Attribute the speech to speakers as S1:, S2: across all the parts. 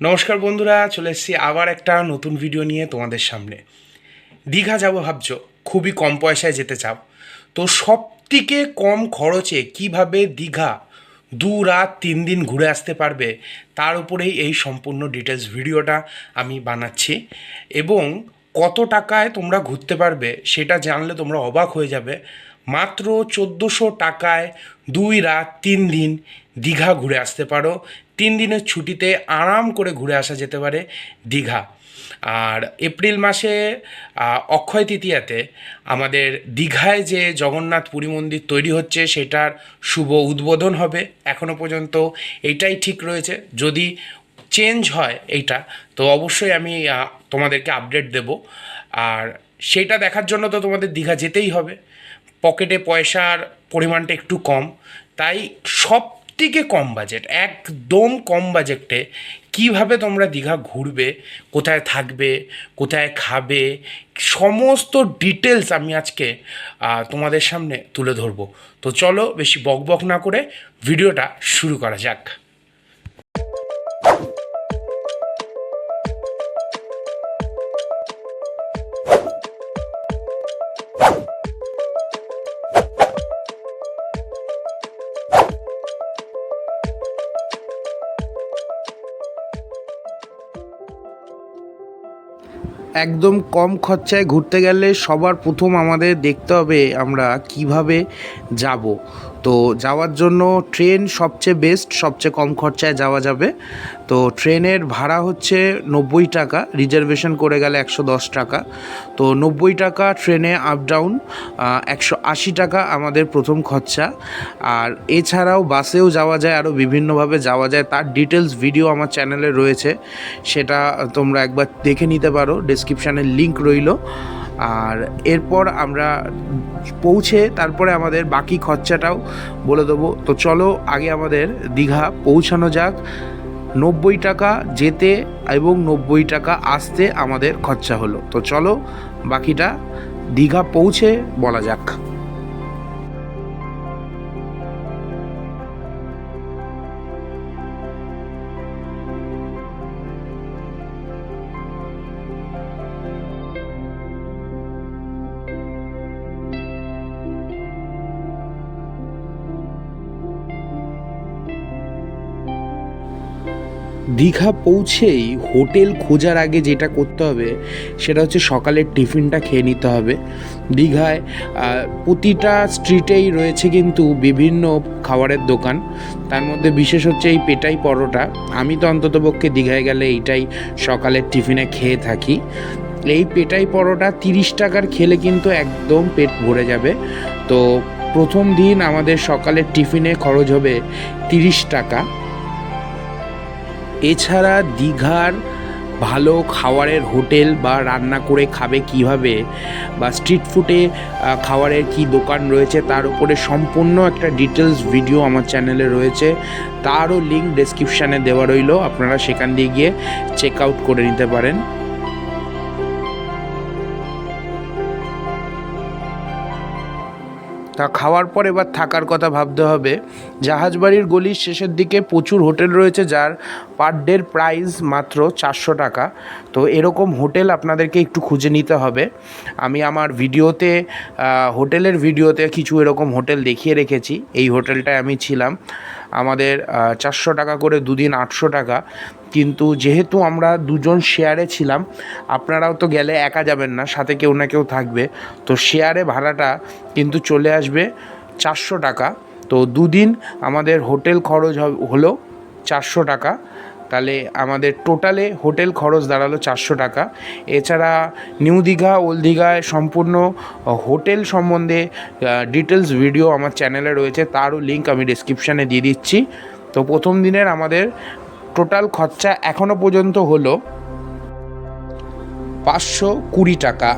S1: নমস্কার বন্ধুরা, চলে এসেছি আবার একটা নতুন ভিডিও নিয়ে তোমাদের সামনে। দীঘা যাব ভাবছ? খুবই কম পয়সায় যেতে চাও। তো সব থেকে কম খরচে কীভাবে দীঘা দু রাত তিন দিন ঘুরে আসতে পারবে, তার উপরেই এই সম্পূর্ণ ডিটেলস ভিডিওটা আমি বানাচ্ছি। এবং কত টাকায় তোমরা ঘুরতে পারবে, সেটা জানলে তোমরা অবাক হয়ে যাবে। মাত্র চোদ্দোশো টাকায় দুই রাত তিন দিন দীঘা ঘুরে আসতে পারো। তিন দিনের ছুটিতে আরাম করে ঘুরে আসা যেতে পারে দীঘা। আর এপ্রিল মাসে অক্ষয় তৃতীয়াতে আমাদের দীঘায় যে জগন্নাথ পুরী মন্দির তৈরি হচ্ছে, সেটার শুভ উদ্বোধন হবে এখনও পর্যন্ত। এটাই ঠিক রয়েছে। যদি চেঞ্জ হয় এইটা, তো অবশ্যই আমি তোমাদেরকে আপডেট দেব। আর সেটা দেখার জন্য তো তোমাদের দীঘা যেতেই হবে। পকেটে পয়সার পরিমাণটা একটু কম। তাই সব থেকে কম বাজেট একদম কম বাজেটে কীভাবে তোমরা দীঘা ঘুরবে, কোথায় থাকবে, কোথায় খাবে, সমস্ত ডিটেলস আমি আজকে তোমাদের সামনে তুলে ধরবো। তো চলো বেশি বক বক না করে ভিডিওটা শুরু করা যাক। একদম কম খরচায় ঘুরতে গেলে সবার প্রথম আমাদের দেখতে হবে আমরা কীভাবে যাব। তো যাওয়ার জন্য ট্রেন সবচেয়ে বেস্ট সবচেয়ে কম খরচায় যাওয়া যাবে। তো ট্রেনের ভাড়া হচ্ছে নব্বই টাকা রিজার্ভেশন করে গেলে একশো দশ টাকা। তো নব্বই টাকা ট্রেনে আপ ডাউন একশো আশি টাকা আমাদের প্রথম খরচা। আর এছাড়াও বাসেও যাওয়া যায়, আরও বিভিন্নভাবে যাওয়া যায়। তার ডিটেলস ভিডিও আমার চ্যানেলে রয়েছে। সেটা তোমরা একবার দেখে নিতে পারো ডেসক্রিপশানে লিঙ্ক রইল। আর এরপর আমরা পৌঁছে, তারপরে আমাদের বাকি খরচাটাও বলে দেবো। তো চলো, আগে আমাদের দীঘা পৌঁছানো যাক। নব্বই টাকা যেতে এবং নব্বই টাকা আসতে আমাদের খরচা হলো। তো চলো, বাকিটা দীঘা পৌঁছে বলা যাক। দীঘা পৌঁছেই হোটেল খোঁজার আগে যেটা করতে হবে, সেটা হচ্ছে সকালের টিফিনটা খেয়ে নিতে হবে। দীঘায় প্রতিটা স্ট্রিটেই রয়েছে কিন্তু বিভিন্ন খাবারের দোকান। তার মধ্যে বিশেষ হচ্ছে এই পেটাই পরোটা। আমি তো অন্ততপক্ষে দীঘায় গেলে এইটাই সকালের টিফিনে খেয়ে থাকি। এই পেটাই পরোটা তিরিশ টাকার খেলে কিন্তু একদম পেট ভরে যাবে। তো প্রথম দিন আমাদের সকালের টিফিনে খরচ হবে তিরিশ টাকা। এছাড়া দীঘার ভালো খাবারের হোটেল বা রান্না করে খাবে কীভাবে বা স্ট্রিট ফুডে খাওয়ারের কি দোকান রয়েছে তার উপরে সম্পূর্ণ একটা ডিটেলস ভিডিও আমার চ্যানেলে রয়েছে। তারও লিঙ্ক ডেসক্রিপশানে দেওয়া রইল। আপনারা সেখান দিয়ে গিয়ে চেক আউট করে নিতে পারেন। তা খাওয়ার পর এবার থাকার কথা ভাবতে হবে। জাহাজবাড়ির গলির শেষের দিকে প্রচুর হোটেল রয়েছে, যার পার ডের প্রাইস মাত্র চারশো টাকা। তো এরকম হোটেল আপনাদেরকে একটু খুঁজে নিতে হবে। আমি আমার ভিডিওতে হোটেলের ভিডিওতে কিছু এরকম হোটেল দেখিয়ে রেখেছি। এই হোটেলটায় আমি ছিলাম। আমাদের চারশো টাকা করে দুদিন আটশো টাকা। কিন্তু যেহেতু আমরা দুজন শেয়ারে ছিলাম, আপনারাও তো গেলে একা যাবেন না, সাথে কেউ না কেউ থাকবে। তো শেয়ারে ভাড়াটা কিন্তু চলে আসবে চারশো টাকা। তো দুদিন আমাদের হোটেল খরচ হলো চারশো টাকা। তাহলে আমাদের টোটালে হোটেল খরচ দাঁড়াল চারশো টাকা। এছাড়া নিউ দীঘা ওল্ড দীঘায় সম্পূর্ণ হোটেল সম্বন্ধে ডিটেলস ভিডিও আমার চ্যানেলে রয়েছে, তারও লিঙ্ক আমি ডিসক্রিপশানে দিয়ে দিচ্ছি। তো প্রথম দিনের আমাদের টোটাল খরচা এখনও পর্যন্ত হলো পাঁচশো কুড়ি টাকা।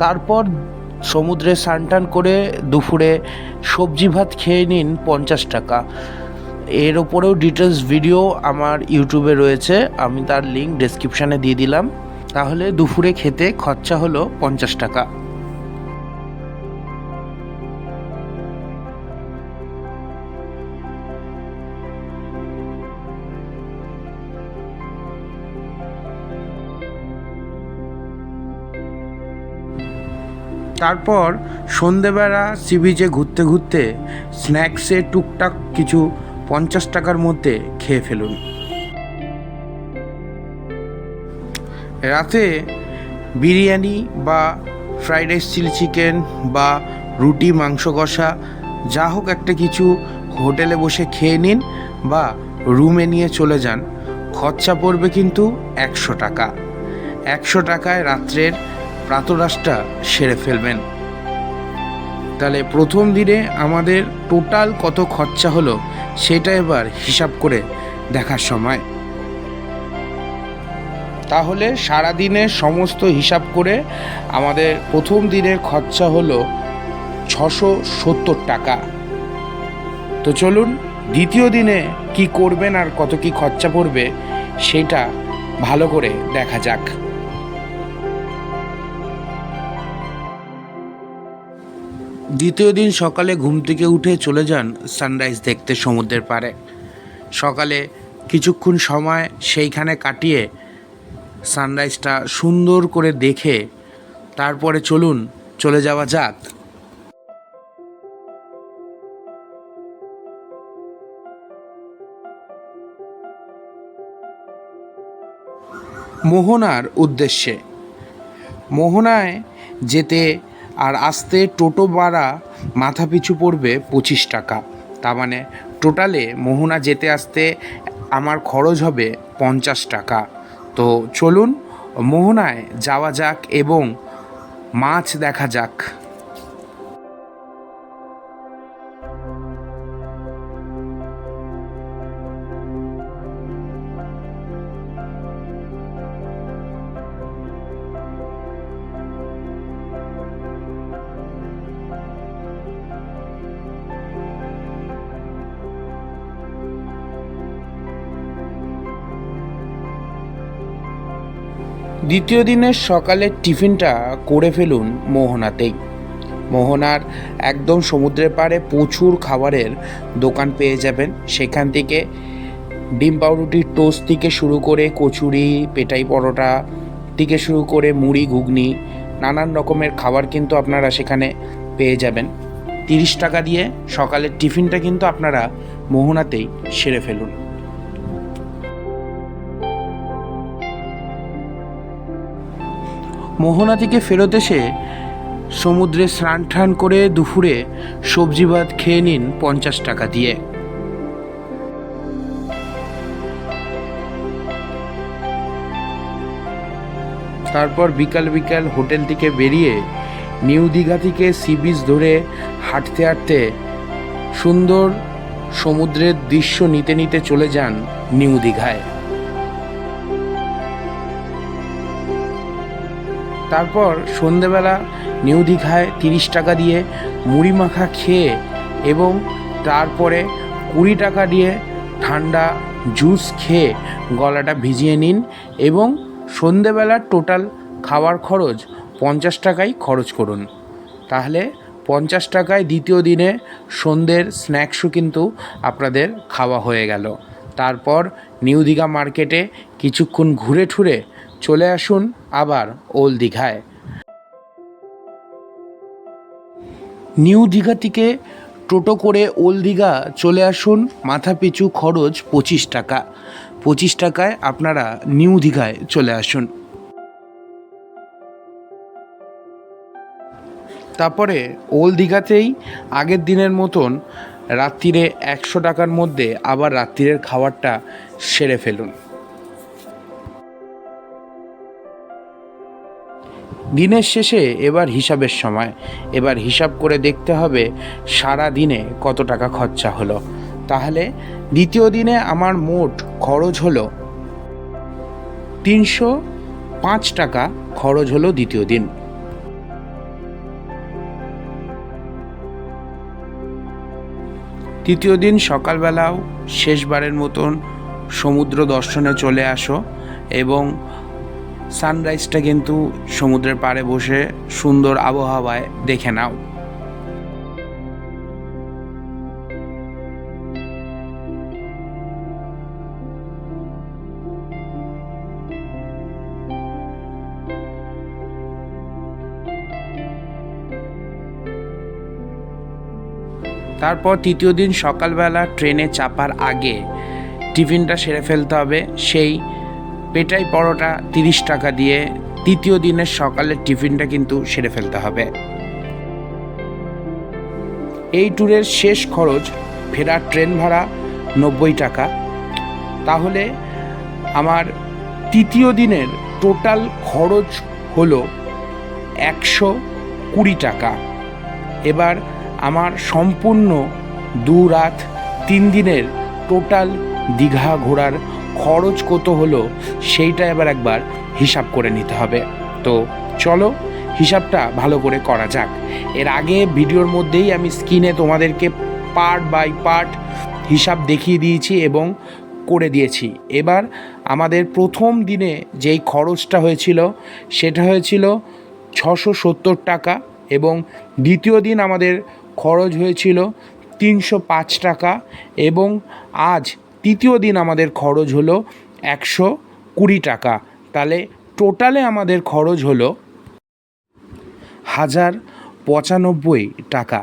S1: তারপর সমুদ্রে স্নান টান করে দুপুরে সবজি ভাত খেয়ে নিন পঞ্চাশ টাকা। এর ওপরেও ডিটেলস ভিডিও আমার ইউটিউবে রয়েছে। আমি তার লিঙ্ক ডিসক্রিপশানে দিয়ে দিলাম। তাহলে দুপুরে খেতে খরচা হলো পঞ্চাশ টাকা। তারপর সন্ধেবেলা সি বিচে ঘুরতে ঘুরতে স্ন্যাক্সে টুকটাক কিছু পঞ্চাশ টাকার মধ্যে খেয়ে ফেলুন। রাতে বিরিয়ানি বা ফ্রাইড রাইস, চিলি চিকেন বা রুটি, মাংস কষা, যা হোক একটা কিছু হোটেলে বসে খেয়ে নিন বা রুমে নিয়ে চলে যান। খরচা পড়বে কিন্তু একশো টাকা। একশো টাকায় রাত্রের প্রাতরাশটা সেরে ফেলবেন। তাহলে প্রথম দিনে আমাদের টোটাল কত খরচা হলো সেটা এবার হিসাব করে দেখার সময়। তাহলে সারাদিনের সমস্ত হিসাব করে আমাদের প্রথম দিনের খরচা হলো ছশো সত্তর টাকা। তো চলুন, দ্বিতীয় দিনে কি করবেন আর কত কি খরচা পড়বে সেটা ভালো করে দেখা যাক। দ্বিতীয় দিন সকালে ঘুম থেকে উঠে চলে যান সানরাইজ দেখতে সমুদ্রের পাড়ে। সকালে কিছুক্ষণ সময় সেইখানে কাটিয়ে সানরাইজটা সুন্দর করে দেখে তারপরে চলুন চলে যাওয়া যাক। মোহনার উদ্দেশ্যে। মোহনায় যেতে আর আসতে টোটো ভাড়া মাথা পিছু পড়বে পঁচিশ টাকা। তার মানে টোটালে মোহনা যেতে আসতে আমার খরচ হবে পঞ্চাশ টাকা। তো চলুন, মোহনায় যাওয়া যাক এবং মাছ দেখা যাক। দ্বিতীয় দিনের সকালের টিফিনটা করে ফেলুন মোহনাতেই। মোহনার একদম সমুদ্রের পাড়ে প্রচুর খাবারের দোকান পেয়ে যাবেন। সেখান থেকে ডিম পাউরুটির টোস্ট থেকে শুরু করে কচুরি, পেটাই পরোটা থেকে শুরু করে মুড়ি, ঘুগনি, নানান রকমের খাবার কিন্তু আপনারা সেখানে পেয়ে যাবেন। তিরিশ টাকা দিয়ে সকালের টিফিনটা কিন্তু আপনারা মোহনাতেই সেরে ফেলুন। মোহনা থেকে ফেরত এসে সমুদ্রে স্নান টান করে দুপুরে সবজি ভাত খেয়ে নিন পঞ্চাশ টাকা দিয়ে। তারপর বিকাল বিকাল হোটেল থেকে বেরিয়ে নিউ দীঘা থেকে সি বিচ ধরে হাঁটতে হাঁটতে সুন্দর সমুদ্রের দৃশ্য নিতে নিতে চলে যান নিউ দীঘায়। তারপর সন্ধেবেলা নিউ দীঘায় তিরিশ টাকা দিয়ে মুড়ি মাখা খেয়ে এবং তারপরে কুড়ি টাকা দিয়ে ঠান্ডা জুস খেয়ে গলাটা ভিজিয়ে নিন এবং সন্ধেবেলার টোটাল খাওয়ার খরচ পঞ্চাশ টাকাই খরচ করুন। তাহলে পঞ্চাশ টাকায় দ্বিতীয় দিনে সন্ধ্যের স্ন্যাক্সও কিন্তু আপনাদের খাওয়া হয়ে গেল। তারপর নিউ দীঘা মার্কেটে কিছুক্ষণ ঘুরে ঠুরে চলে আসুন আবার ওল দীঘায়। নিউ দীঘা থেকে টোটো করে ওল দীঘা চলে আসুন মাথা পিছু খরচ পঁচিশ টাকা। পঁচিশ টাকায় আপনারা নিউ দীঘায় চলে আসুন। তারপরে ওল দীঘাতেই আগের দিনের মতন রাত্রিরে একশো টাকার মধ্যে আবার রাত্রিরের খাবারটা সেরে ফেলুন। দিনের শেষে এবার হিসাবের সময়। এবার হিসাব করে দেখতে হবে সারা দিনে কত টাকা খরচা হলো। তাহলে দ্বিতীয় দিনে আমার মোট খরচ হলো তিনশো পাঁচ টাকা খরচ হলো দ্বিতীয় দিন। তৃতীয় দিন সকালবেলাও শেষবারের মতন সমুদ্র দর্শনে চলে আসো এবং সানরাইজটা কিন্তু সমুদ্রের পাড়ে বসে সুন্দর আবহাওয়ায় দেখে নাও। তারপর তৃতীয় দিন সকালবেলা ট্রেনে চাপার আগে টিফিনটা সেরে ফেলতে হবে, সেই পেটাই পরোটা তিরিশ টাকা দিয়ে তৃতীয় দিনের সকালের টিফিনটা কিন্তু সেরে ফেলতে হবে। এই ট্যুরের শেষ খরচ, ফেরার ট্রেন ভাড়া নব্বই টাকা। তাহলে আমার তৃতীয় দিনের টোটাল খরচ হলো একশো কুড়ি টাকা। এবার আমার সম্পূর্ণ দু রাত, তিন দিনের টোটাল দীঘা ঘোরার খরচ কত হলো সেইটা এবার একবার হিসাব করে নিতে হবে। তো চলো, হিসাবটা ভালো করে করা যাক। এর আগে ভিডিওর মধ্যেই আমি স্ক্রিনে তোমাদেরকে পার্ট বাই পার্ট হিসাব দেখিয়ে দিয়েছি এবং করে দিয়েছি। এবার আমাদের প্রথম দিনে যেই খরচটা হয়েছিল, সেটা হয়েছিল ছশো সত্তর টাকা এবং দ্বিতীয় দিন আমাদের খরচ হয়েছিল তিনশো পাঁচ টাকা এবং আজ তৃতীয় দিন আমাদের খরচ হলো একশো কুড়ি টাকা। তাহলে টোটালে আমাদের খরচ হলো হাজার পঁচানব্বই টাকা।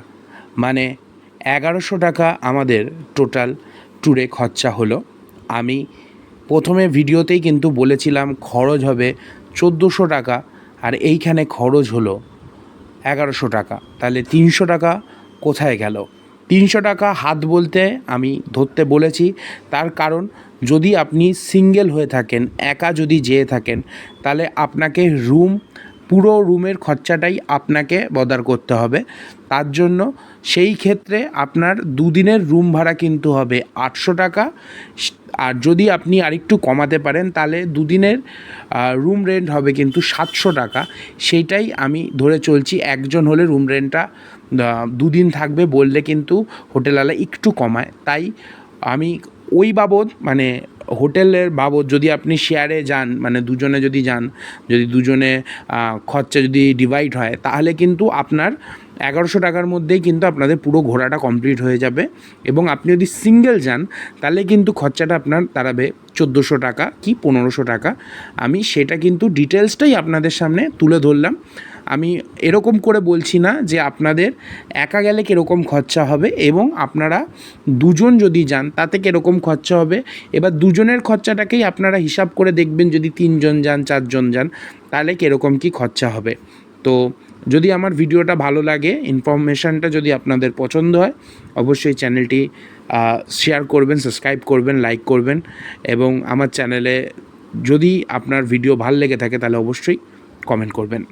S1: মানে এগারোশো টাকা আমাদের টোটাল ট্যুরে খরচা হলো। আমি প্রথমে ভিডিওতেই কিন্তু বলেছিলাম খরচ হবে চোদ্দোশো টাকা আর এইখানে খরচ হলো এগারোশো টাকা। তাহলে তিনশো টাকা কোথায় গেল? তিনশো টাকা হাত বলতে আমি ধরতে বলেছি। তার কারণ, যদি আপনি সিঙ্গেল হয়ে থাকেন, একা যদি যেয়ে থাকেন, তাহলে আপনাকে রুম, পুরো রুমের খরচাটাই আপনাকে বদার করতে হবে। তার জন্য সেই ক্ষেত্রে আপনার দুদিনের রুম ভাড়া কিন্তু হবে আটশো টাকা। আর যদি আপনি আরেকটু কমাতে পারেন, তাহলে দুদিনের রুম রেন্ট হবে কিন্তু সাতশো টাকা। সেইটাই আমি ধরে চলছি, একজন হলে রুম রেন্টটা দুদিন থাকবে বললে কিন্তু হোটেলওয়ালা একটু কমায়। তাই আমি ওই বাবদ মানে হোটেলের বাবদ যদি আপনি শেয়ারে যান মানে দুজনে যদি যান, যদি দুজনে খরচা যদি ডিভাইড হয়, তাহলে কিন্তু আপনার এগারোশো টাকার মধ্যেই কিন্তু আপনাদের পুরো ঘোরাটা কমপ্লিট হয়ে যাবে। এবং আপনি যদি সিঙ্গেল যান, তাহলে কিন্তু খরচাটা আপনার দাঁড়াবে চোদ্দোশো টাকা কি পনেরোশো টাকা। আমি সেটা কিন্তু ডিটেলসটাই আপনাদের সামনে তুলে ধরলাম। আমি এরকম করে বলছি না যে আপনাদের একা গেলে কীরকম খরচা হবে এবং আপনারা দুজন যদি যান, তাতে কীরকম খরচা হবে? এবার দুজনের খরচাটাকেই আপনারা হিসাব করে দেখবেন যদি তিনজন যান, চারজন যান, তাহলে কীরকম কী খরচা হবে? তো যদি আমার ভিডিওটা ভালো লাগে, ইনফরমেশানটা যদি আপনাদের পছন্দ হয়, অবশ্যই চ্যানেলটি শেয়ার করবেন, সাবস্ক্রাইব করবেন, লাইক করবেন এবং আমার চ্যানেলে যদি আপনার ভিডিও ভালো লেগে থাকে, তাহলে অবশ্যই কমেন্ট করবেন।